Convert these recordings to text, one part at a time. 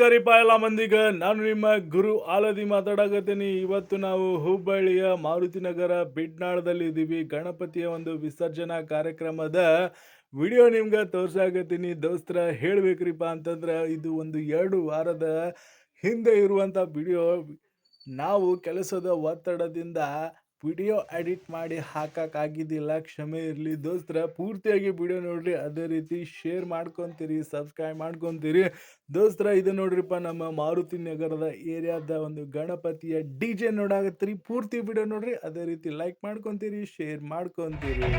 ರೀಪ ಎಲ್ಲ ಮಂದಿಗ. ನಾನು ನಿಮ್ಮ ಗುರು ಆಲದಿ ಮಾತಾಡಕತ್ತೀನಿ. ಇವತ್ತು ನಾವು ಹುಬ್ಬಳ್ಳಿಯ ಮಾರುತಿನಗರ ಬಿಡ್ನಾಳದಲ್ಲಿ ಇದ್ದೀವಿ ಗಣಪತಿಯ ಒಂದು ವಿಸರ್ಜನಾ ಕಾರ್ಯಕ್ರಮದ ವಿಡಿಯೋ ನಿಮ್ಗೆ ತೋರ್ಸಾಕತ್ತೀನಿ. ದೋಸ್ತರ, ಹೇಳ್ಬೇಕ್ರಿಪ್ಪ ಅಂತಂದ್ರೆ ಇದು ಒಂದು ಎರಡು ವಾರದ ಹಿಂದೆ ಇರುವಂಥ ವಿಡಿಯೋ. ನಾವು ಕೆಲಸದ ಒತ್ತಡದಿಂದ ವಿಡಿಯೋ ಎಡಿಟ್ ಮಾಡಿ ಹಾಕಕ್ಕಾಗಿದ್ದಿಲ್ಲ. ಕ್ಷಮೆ ಇರಲಿ ದೋಸ್ತರ, ಪೂರ್ತಿಯಾಗಿ ವಿಡಿಯೋ ನೋಡ್ರಿ, ಅದೇ ರೀತಿ ಶೇರ್ ಮಾಡ್ಕೊತೀರಿ, ಸಬ್ಸ್ಕ್ರೈಬ್ ಮಾಡ್ಕೊತೀರಿ. ದೋಸ್ತರ, ಇದು ನೋಡ್ರಿಪ್ಪ, ನಮ್ಮ ಮಾರುತಿ ನಗರದ ಏರಿಯಾದ ಒಂದು ಗಣಪತಿಯ ಡಿ ಜೆ ನೋಡಾಗತ್ತೀರಿ. ಪೂರ್ತಿ ವಿಡಿಯೋ ನೋಡ್ರಿ, ಅದೇ ರೀತಿ ಲೈಕ್ ಮಾಡ್ಕೊತೀರಿ, ಶೇರ್ ಮಾಡ್ಕೊತೀರಿ.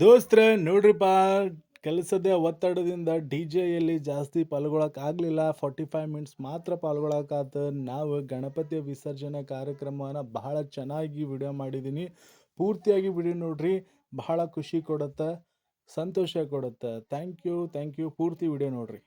ದೋಸ್ತ್ರ ನೋಡ್ರಿಪ್ಪ ಕೆಲಸದ ಒತ್ತಡದಿಂದ ಡಿ ಜೆಯಲ್ಲಿ ಜಾಸ್ತಿ ಪಾಲ್ಗೊಳಕ್ಕಾಗಲಿಲ್ಲ ಫಾರ್ಟಿ ಫೈವ್ ಮಿನಿಟ್ಸ್ ಮಾತ್ರ ಪಾಲ್ಗೊಳಕಾತು ನಾವು ಗಣಪತಿ ವಿಸರ್ಜನೆ ಕಾರ್ಯಕ್ರಮವನ್ನು ಬಹಳ ಚೆನ್ನಾಗಿ ವಿಡಿಯೋ ಮಾಡಿದ್ದೀನಿ ಪೂರ್ತಿಯಾಗಿ ವಿಡಿಯೋ ನೋಡ್ರಿ. ಬಹಳ ಖುಷಿ ಕೊಡುತ್ತೆ, ಸಂತೋಷ ಕೊಡುತ್ತೆ. Thank you thank you. ಪೂರ್ತಿ ವಿಡಿಯೋ ನೋಡ್ರಿ.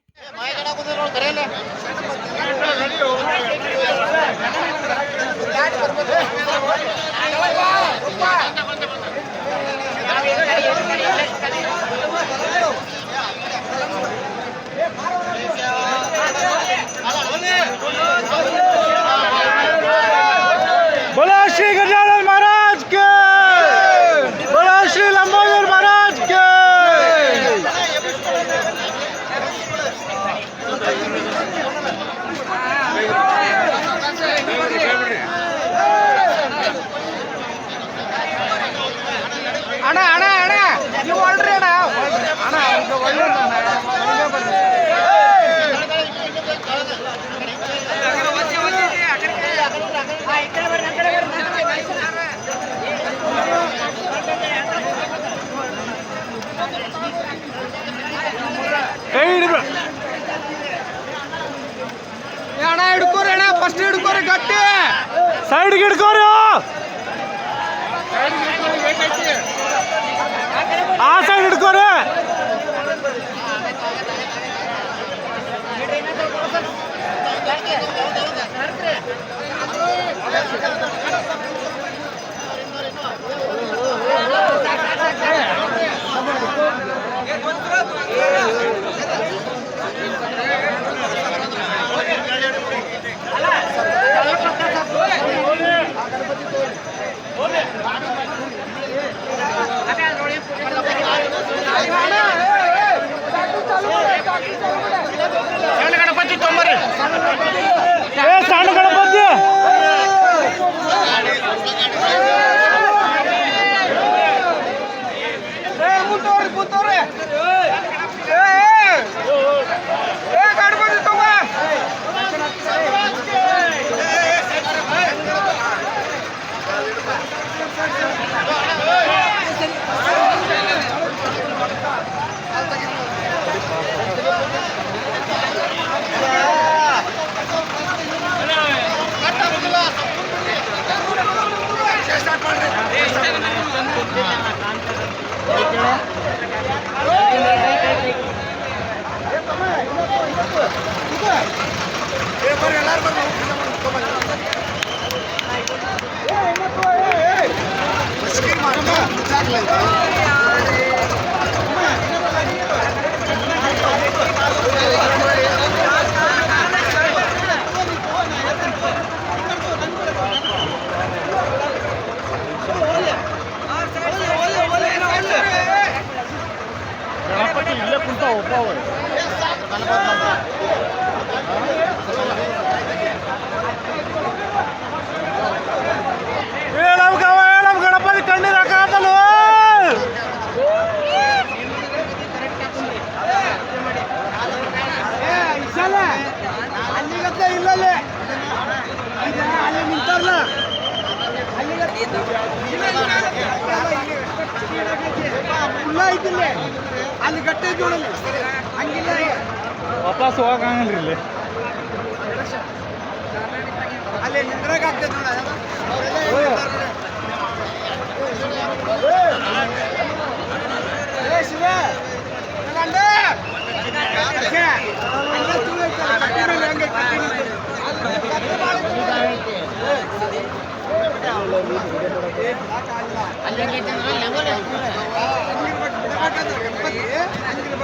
ಫಸ್ಟ್ ಹಿಡ್ಕೋರಿ ಗಟ್ಟಿ ಸೈಡ್ಗೆ ಹಿಡ್ಕೋರಿ ಆ ಸೈಡ್ ಹಿಡ್ಕೋರಿ ಗಣಪತಿ ಕುಂತಾವ ತಾವು ಅಲ್ಲಿ ಇಲ್ಲ ಇದ್ದಿಲ್ಲ ಗಟ್ಟಿ ಐತಿ ನೋಡಲ್ಲಿ ಹಂಗಿಲ್ಲ ವಾಪಸ್ ಹೋಗಂಗಿಲ್ಲ ಇಲ್ಲಿ ಅಲ್ಲಿ ನಿಂದ್ರಾಗ ಆಗ್ತೈತೆ ನೋಡ ಏ ಶಿವ ಗಂಡ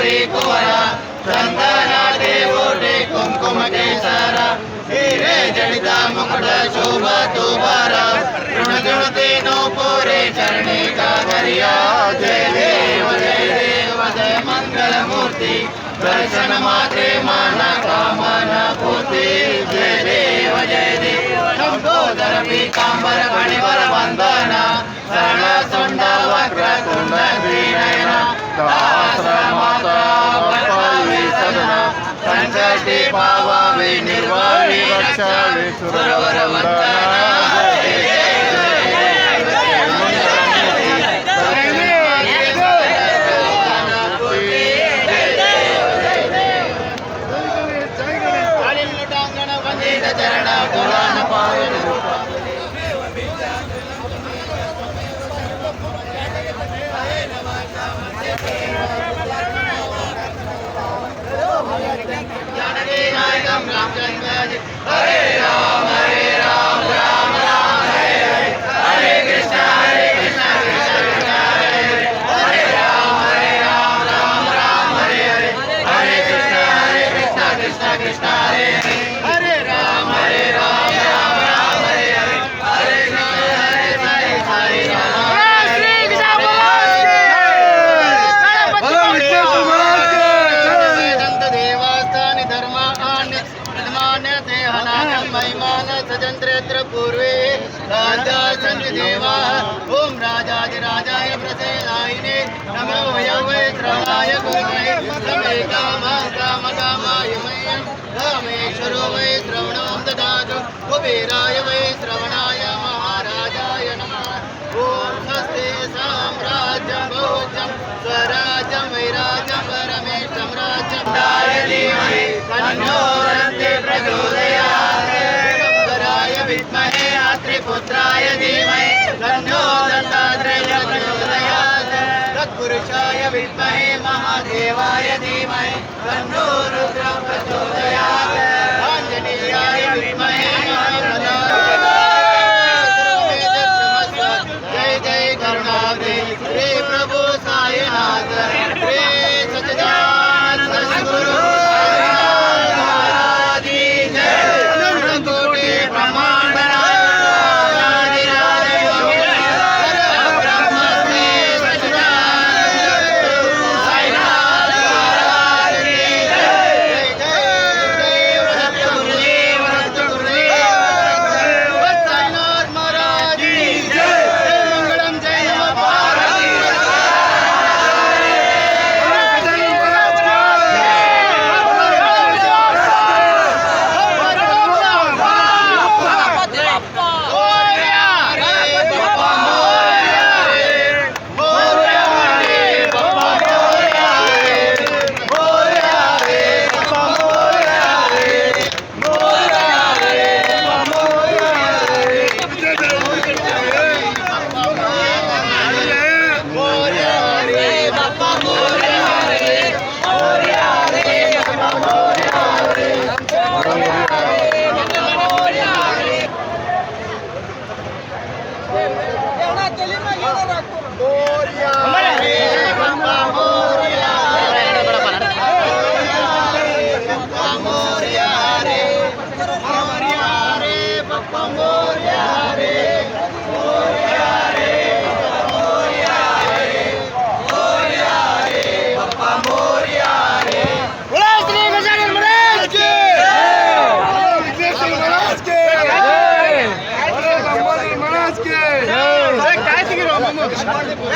ಹಂಗಿರ್ಬೇಕು. ಅಣ್ಣ, ಕೂಡ್ಬೇಕಾಗ್ತಿದ್ದಿದೆ. ಅಲ್ಲಣ್ಣ, ಅಣ್ಣ. ಈಗ ಭಾಳ ನಾಲ್ಕೈದು ಮಂದಿ ಗಟ್ಟಿ ಸಂಕಟಿ యేసు రఘువందనా कुबेराय वै श्रवणाय महाराजाय नमः। स्वस्ते साम्राज्यं भोजं स्वराजं वैराजं परमेशं राजं धीमहि तन्नो रन्ते प्रचोदयात्। शङ्कराय विद्महे अत्रिपुत्राय धीमहि तन्नो दत्तात्रेय प्रचोदयात्। तत्पुरुषाय विद्महे महादेवाय धीमहि तन्नो रुद्र प्रचोदयात्।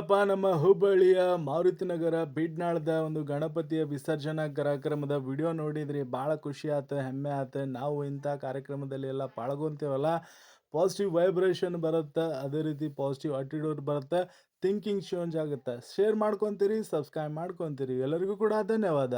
ನೋಡಿದ್ರಲ್ಲಪ್ಪ ನಮ್ಮ ಹುಬ್ಬಳ್ಳಿಯ ಮಾರುತಿನಗರ ಬಿಡ್ನಾಳದ ಒಂದು ಗಣಪತಿಯ ವಿಸರ್ಜನಾ ಕಾರ್ಯಕ್ರಮದ ವಿಡಿಯೋ ನೋಡಿದ್ರಿ. ಭಾಳ ಖುಷಿ ಆತ, ಹೆಮ್ಮೆ ಆತ. ನಾವು ಇಂಥ ಕಾರ್ಯಕ್ರಮದಲ್ಲಿ ಎಲ್ಲ ಪಾಳ್ಗೊಂತೇವಲ್ಲ ಪಾಸಿಟಿವ್ ವೈಬ್ರೇಷನ್ ಬರುತ್ತೆ, ಅದೇ ರೀತಿ ಪಾಸಿಟಿವ್ ಅಟಿಟ್ಯೂಡ್ ಬರುತ್ತೆ, ಥಿಂಕಿಂಗ್ ಚೇಂಜ್ ಆಗುತ್ತೆ. ಶೇರ್ ಮಾಡ್ಕೊತೀರಿ, ಸಬ್ಸ್ಕ್ರೈಬ್ ಮಾಡ್ಕೊತೀರಿ. ಎಲ್ಲರಿಗೂ ಕೂಡ ಧನ್ಯವಾದ.